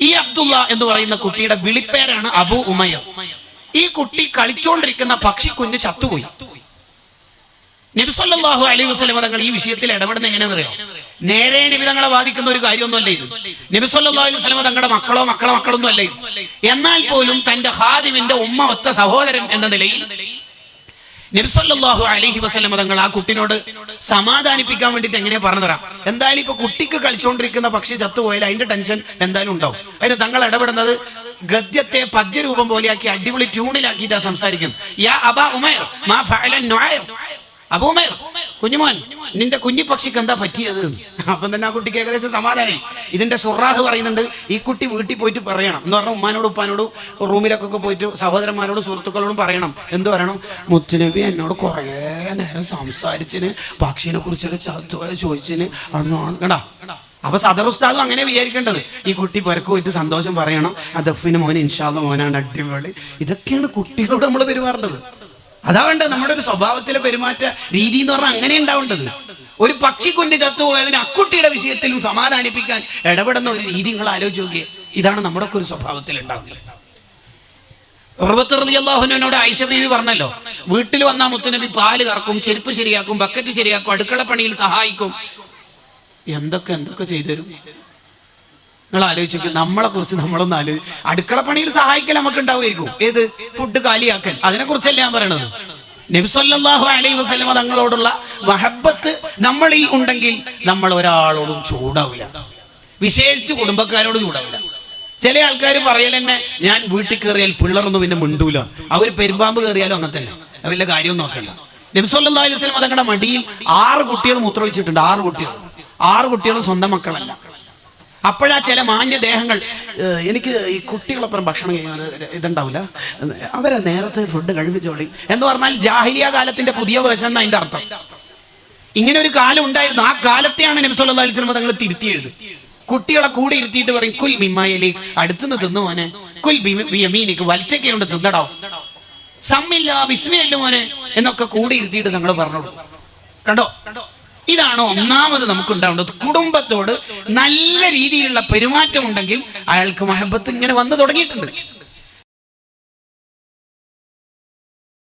ഈ അബ്ദുള്ള എന്ന് പറയുന്ന കുട്ടിയുടെ വിളിപ്പേരാണ് അബു ഉമയ ഈ കുട്ടി കളിച്ചുകൊണ്ടിരിക്കുന്ന പക്ഷിക്കുഞ്ഞ് ചത്തുപോയി. നബിസല്ലാഹു അലൈഹി വസ്ലം തങ്ങൾ ഈ വിഷയത്തിൽ ഇടപെടുന്ന എങ്ങനെയാണെന്നറിയോ? നേരെ നിബിതങ്ങളെ ബാധിക്കുന്ന ഒരു കാര്യമൊന്നുമല്ല ഇത്. നബിസല്ലാ അലൈഹി വസ്ലം തങ്ങളുടെ മക്കളോ മക്കളോ മക്കളൊന്നും അല്ല ഇത്. എന്നാൽ പോലും തന്റെ ഹാദിമിന്റെ ഉമ്മ ഒത്ത സഹോദരൻ എന്ന നിലയിൽ നബിസല്ലാഹു അലഹി വസ്ലം തങ്ങൾ ആ കുട്ടിനോട് സമാധാനിപ്പിക്കാൻ വേണ്ടിട്ട് എങ്ങനെയാ പറഞ്ഞു തരാം? എന്തായാലും ഇപ്പൊ കുട്ടിക്ക് കളിച്ചുകൊണ്ടിരിക്കുന്ന പക്ഷി ചത്തുപോയാൽ അതിന്റെ ടെൻഷൻ എന്തായാലും ഉണ്ടാവും. അതിന് തങ്ങൾ ഇടപെടുന്നത് ഗദ്യത്തെ പദ്യരൂപം പോലെയാക്കി അടിപൊളി ട്യൂണിലാക്കിയിട്ടാ സംസാരിക്കുന്നത്. യാ അബ മാ കുഞ്ഞുമോൻ നിന്റെ കുഞ്ഞിപ്പക്ഷിക്ക് എന്താ പറ്റിയത്? അപ്പം തന്നെ ആ കുട്ടിക്ക് ഏകദേശം സമാധാനം ഇതിന്റെ സുറാഹ് പറയുന്നുണ്ട് ഈ കുട്ടി വീട്ടിൽ പോയിട്ട് പറയണം. എന്ന് പറഞ്ഞാൽ ഉമ്മാനോടും ഉപ്പാനോടും റൂമിലൊക്കെ പോയിട്ട് സഹോദരന്മാരോടും സുഹൃത്തുക്കളോടും പറയണം. എന്ത് പറയണം? മുത്തുനബി എന്നോട് കുറേ നേരം സംസാരിച്ചിന് പക്ഷിനെ ചത്തുപോയ ചോദിച്ചിന്. അവിടെ കണ്ടാ? അപ്പൊ സദർ ഉസ്താദും അങ്ങനെ വിചാരിക്കേണ്ടത്. ഈ കുട്ടി പുരക്ക് പോയിട്ട് സന്തോഷം പറയണം. ആ ദഫിന് മോൻ ഇൻഷാദ് മോനാണ് അടിപൊളി. ഇതൊക്കെയാണ് കുട്ടികളോട് നമ്മൾ പെരുമാറേണ്ടത്. അതാ നമ്മുടെ ഒരു സ്വഭാവത്തിലെ പെരുമാറ്റ രീതി എന്ന് പറഞ്ഞാൽ അങ്ങനെ ഉണ്ടാവേണ്ടത്. ഒരു പക്ഷിക്കുഞ്ഞ് ചത്തുപോയതിന് അക്കുട്ടിയുടെ വിഷയത്തിലും സമാധാനിപ്പിക്കാൻ ഇടപെടുന്ന ഒരു രീതി നിങ്ങൾ ആലോചിച്ച് നോക്കിയേ. ഇതാണ് നമ്മുടെ ഒക്കെ ഒരു സ്വഭാവത്തിൽ ഉണ്ടാവുന്നത്. അള്ളാഹുനോട് ഐഷ ബീവി പറഞ്ഞല്ലോ വീട്ടിൽ വന്നാൽ മുത്തുനബി പാൽ കറക്കും ചെരുപ്പ് ശരിയാക്കും ബക്കറ്റ് ശരിയാക്കും അടുക്കള പണിയിൽ സഹായിക്കും. എന്തൊക്കെ എന്തൊക്കെ ചെയ്തുതരും നിങ്ങൾ ആലോചിച്ചു നമ്മളെ കുറിച്ച് നമ്മളൊന്ന് ആലോചിച്ച് അടുക്കള പണിയിൽ സഹായിക്കൽ നമുക്ക് ഉണ്ടാവുമായിരിക്കും ഏത്? ഫുഡ് കാലിയാക്കൽ. അതിനെ കുറിച്ചല്ല ഞാൻ പറയണത്? നബിസ്വല്ലാഹു അലൈ വസ്ലമ തങ്ങളോടുള്ള വഹബത്ത് നമ്മളിൽ ഉണ്ടെങ്കിൽ നമ്മൾ ഒരാളോടും ചൂടാവില്ല. വിശേഷിച്ച് കുടുംബക്കാരോട് ചൂടാവില്ല. ചില ആൾക്കാർ പറയൽ തന്നെ ഞാൻ വീട്ടിൽ കയറിയാൽ പിള്ളറൊന്നും പിന്നെ മിണ്ടൂല. അവർ പെരുമ്പാമ്പ് കയറിയാലും അങ്ങനെ തന്നെ. അവരുടെ കാര്യം നോക്കണ്ട. നബിസല്ലാ അലൈഹി വസല്ലമ തങ്ങളുടെ മടിയിൽ ആറ് കുട്ടികൾ മൂത്രമൊഴിച്ചിട്ടുണ്ട്. ആറ് കുട്ടികൾ. ആറ് കുട്ടികളും സ്വന്തം മക്കളല്ല. അപ്പോഴാ ചില മാന്യദേഹങ്ങൾ എനിക്ക് ഈ കുട്ടികളൊപ്പം ഭക്ഷണം ഇതുണ്ടാവില്ല. അവരെ നേരത്തെ ഫുഡ് കഴിപ്പിച്ചോളി എന്ന് പറഞ്ഞാൽ ജാഹിലിയ കാലത്തിന്റെ പുതിയ വേഷം എന്നാ അതിന്റെ അർത്ഥം. ഇങ്ങനെ ഒരു കാലം ഉണ്ടായിരുന്നു. ആ കാലത്തെയാണ് നബി സല്ലല്ലാഹു അലൈഹി വസല്ലം തങ്ങൾ തിരുത്തി എഴുതി കുട്ടികളെ കൂടെ ഇരുത്തിയിട്ട് പറയും കുൽ ബിമായലി അടുത്തുനിന്ന് തിന്നു മോനെ. കുൽ ബിയമീനിക്ക് വലത്തേക്ക് കൊണ്ട് തിന്നടോ. സമ്മില്ല വിസ്മയല്ലോ മോനെ എന്നൊക്കെ കൂടെ ഇരുത്തിയിട്ട് തങ്ങൾ പറഞ്ഞോളൂ. കണ്ടോ കണ്ടോ? ഇതാണ് ഒന്നാമത് നമുക്ക് ഉണ്ടാവേണ്ടത് കുടുംബത്തോട് നല്ല രീതിയിലുള്ള പെരുമാറ്റം ഉണ്ടെങ്കിൽ അയാൾക്ക് മഹബത്ത് ഇങ്ങനെ വന്നു തുടങ്ങിയിട്ടുണ്ട്.